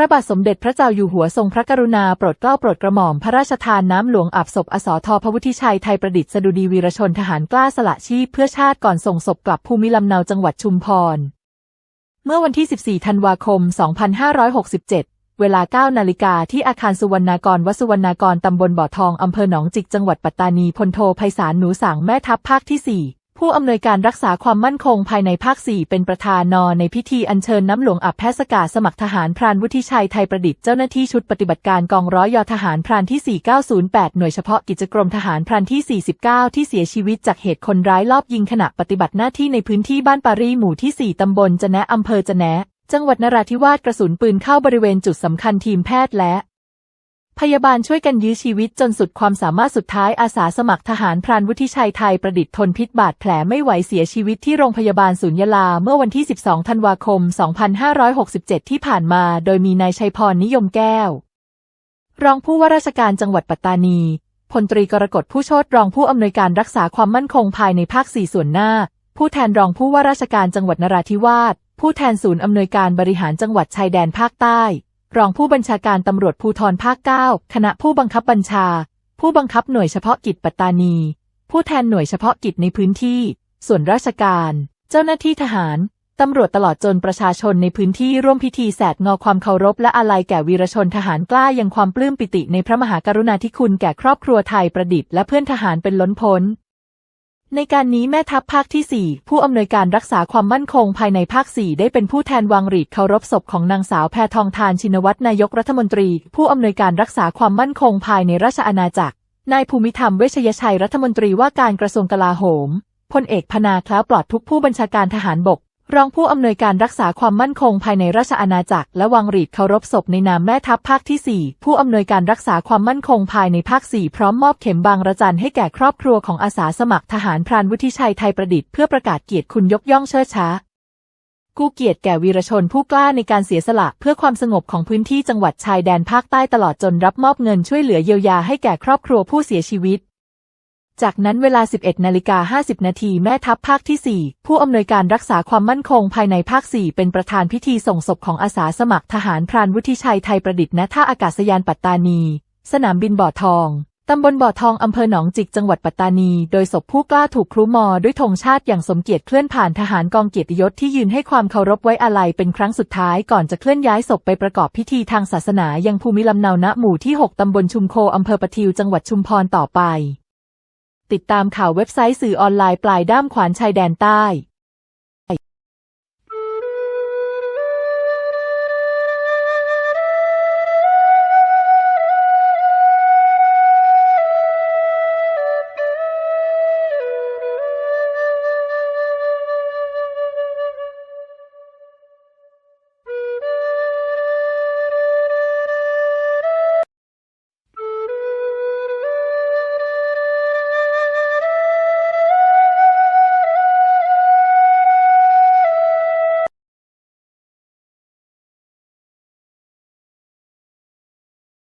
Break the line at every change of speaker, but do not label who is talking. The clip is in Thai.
ระบาทสมเด็จพระเจ้าอยู่หัวทรงพระกรุณาโปรดเกล้าโปรดกระหม่อมพระราชทานน้ำหลวงอาบศพอสทพวุฒิชัยไทยประดิษฐ์สดุดีวีรชนทหารกล้าสละชีพเพื่อชาติก่อนส่งศพกลับภูมิลำเนาจังหวัดชุมพร เมื่อวันที่ 14 ธันวาคม 2567 เวลา 9 นาฬิกาที่อาคารสุวรรณากรวสุวรรณากรตำบลบ่อทองอำเภอหนองจิกจังหวัดปัตตานีพลโทไพศาลหนูสังแม่ทัพภาคที่ 4 ผู้อำนวยการรักษาความมั่นคงภายในภาค 4 เป็นประธานนในพิธีอัญเชิญน้ำหลวงอับแพสกาสมัครทหารพรานวุฒิชัยไทยประดิษฐ์เจ้าหน้าที่ชุดปฏิบัติการกองร้อยยอทหารพรานที่ 4908 หน่วยเฉพาะกิจกรมทหารพรานที่ 49 ที่เสียชีวิตจากเหตุคนร้ายลอบยิงขณะปฏิบัติหน้าที่ในพื้นที่บ้านปารีหมู่ที่ 4 ตำบลจะแนะอำเภอจะแนะ จังหวัดนราธิวาสกระสุนปืนเข้าบริเวณจุดสำคัญทีมแพทย์และ พยาบาลช่วยกันยื้อชีวิตจนสุดความสามารถสุดท้ายอาสาสมัครทหารพรานวุฒิชัยไทยประดิษฐ์ทนพิษบาดแผลไม่ไหวเสียชีวิตที่โรงพยาบาลศูนย์ยาลาเมื่อวันที่ 12 ธันวาคม 2567 ที่ผ่านมา โดยมีนายชัยพรนิยมแก้ว รองผู้ว่าราชการจังหวัดปัตตานีพลตรีกรกฎผู้โชตรองผู้อำนวยการรักษาความมั่นคงภายในภาค 4 ส่วนหน้า ผู้แทนรองผู้ว่าราชการจังหวัดนราธิวาสผู้แทนศูนย์อำนวยการบริหารจังหวัดชายแดนภาคใต้ รองผู้บัญชาการตำรวจภูธรภาค 9 คณะผู้บังคับบัญชา ผู้บังคับหน่วยเฉพาะกิจปัตตานี ผู้แทนหน่วยเฉพาะกิจในพื้นที่ ส่วนราชการ เจ้าหน้าที่ทหาร ตำรวจตลอดจนประชาชนในพื้นที่ร่วมพิธีแสดงอความเคารพและอาลัยแก่วีรชนทหารกล้ายังความปลื้มปิติในพระมหากรุณาธิคุณแก่ครอบครัวไทยประดิษฐ์และเพื่อนทหารเป็นล้นพ้น ในการนี้แม่ทัพภาคที่ 4 ผู้อำนวยการรักษาความมั่นคงภายในภาค 4 ได้เป็นผู้แทนวางหรีดเคารพศพของนางสาวแพทองทานชินวัตรนายกรัฐมนตรี ผู้อำนวยการรักษาความมั่นคงภายในราชอาณาจักร นายภูมิธรรมเวชยชัยรัฐมนตรีว่าการกระทรวงกลาโหมพลเอกพนาคล้าปลอดทุกผู้บัญชาการทหารบก รองผู้อำนวยการรักษาความมั่นคงภายในราชอาณาจักรและวางรีดเคารพศพในนามแม่ทัพภาคที่ 4 ผู้อำนวยการรักษาความมั่นคงภายในภาค 4 พร้อมมอบเข็มบางระจันให้แก่ครอบครัวของอาสาสมัครทหารพรานวุฒิชัยไทยประดิษฐ์เพื่อประกาศเกียรติคุณยกย่องเชิดช้ากู้เกียรติแก่วีรชนผู้กล้าในการเสียสละเพื่อความสงบของพื้นที่จังหวัดชายแดนภาคใต้ตลอดจนรับมอบเงินช่วยเหลือเยียวยาให้แก่ครอบครัวผู้เสียชีวิต จากนั้นเวลา 11นาฬิกา50 นาทีแม่ทัพภาคที่ 4 ผู้อำนวยการรักษาความมั่นคงภายในภาค 4 เป็นประธานพิธีส่งศพของอาสาสมัครทหารพรานวุฒิชัยไทยประดิษฐ์ณท่าอากาศยานปัตตานี สนามบินบ่อทองตำบลบ่อทองอำเภอหนองจิกจังหวัดปัตตานี โดยศพผู้กล้าถูกครูมอด้วยธงชาติอย่างสมเกียรติเคลื่อนผ่านทหารกองเกียรติยศที่ยืนให้ความเคารพไว้อาลัยเป็นครั้งสุดท้ายก่อนจะเคลื่อนย้ายศพไปประกอบพิธีทางศาสนายังภูมิลำเนาณหมู่ที่ 6 ตำบลชุมโคอำเภอปะทิวจังหวัดชุมพรต่อไป ติดตามข่าวเว็บไซต์สื่อออนไลน์ปลายด้ามขวานชายแดนใต้